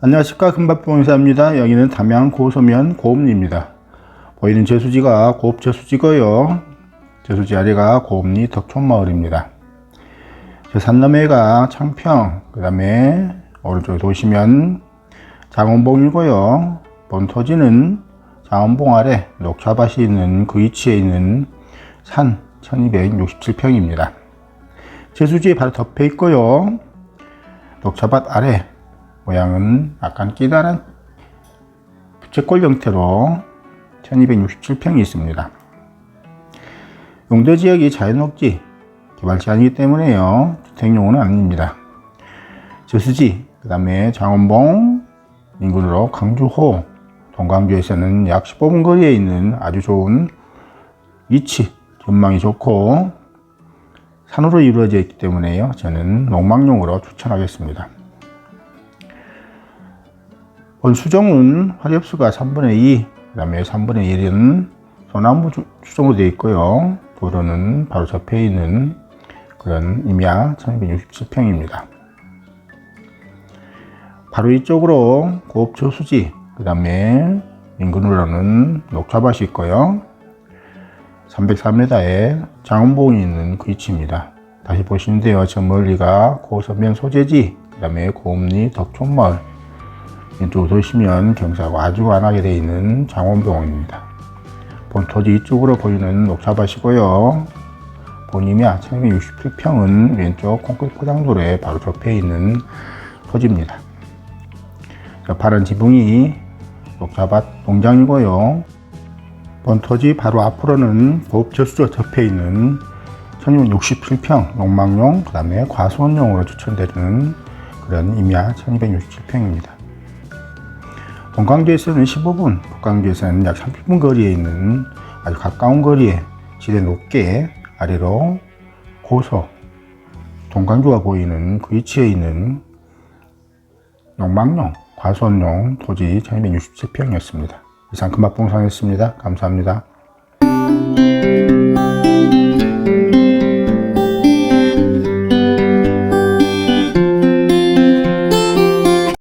안녕하십니까 금박봉사입니다. 여기는 담양 고소면 고읍리입니다. 보이는 제수지가 고읍 제수지고요. 제수지 아래가 고읍리 덕촌마을입니다. 제 산남해가 창평, 그 다음에 오른쪽에 도시면 장원봉이고요. 본토지는 장원봉 아래 녹차밭이 있는 그 위치에 있는 산 1267평입니다. 제수지에 바로 덮여 있고요. 녹차밭 아래 모양은 약간 끼다란 부채꼴 형태로 1267평이 있습니다. 용도 지역이 자연녹지 개발지 아니기 때문에요. 주택용은 아닙니다. 저수지, 그 다음에 장원봉 인근으로 강주호, 동강주에서는 약 15분 거리에 있는 아주 좋은 위치, 전망이 좋고 산으로 이루어져 있기 때문에요. 저는 농막용으로 추천하겠습니다. 본 수종은 화력수가 3분의 2, 그 다음에 3분의 1은 소나무 주- 수종으로 되어 있고요. 도로는 바로 접해 있는 그런 임야 1267평입니다. 바로 이쪽으로 고업저수지, 그 다음에 인근으로는 녹차밭이 있고요. 304m에 장원봉이 있는 그 위치입니다. 다시 보시는데요. 저 멀리가 고서면 소재지, 그 다음에 고음리 덕촌마을, 이쪽으로 도시면 경사가 아주 완하게 되어 있는 장원봉입니다. 본토지 이쪽으로 보이는 녹차밭이고요. 본임야 1267평은 왼쪽 콘크리트 포장도로에 바로 접해 있는 토지입니다. 저 파란 지붕이 녹차밭 농장이고요. 본토지 바로 앞으로는 보업저수조 접해 있는 1267평 농막용, 그 다음에 과수원용으로 추천되는 그런 임야 1267평입니다. 동강주에서는 15분, 북강주에서는 약 30분 거리에 있는 아주 가까운 거리에 지대 높게 아래로 고소, 동강주가 보이는 그 위치에 있는 농막용, 과수원용 토지 1267평이었습니다. 이상 금박봉상이었습니다. 감사합니다.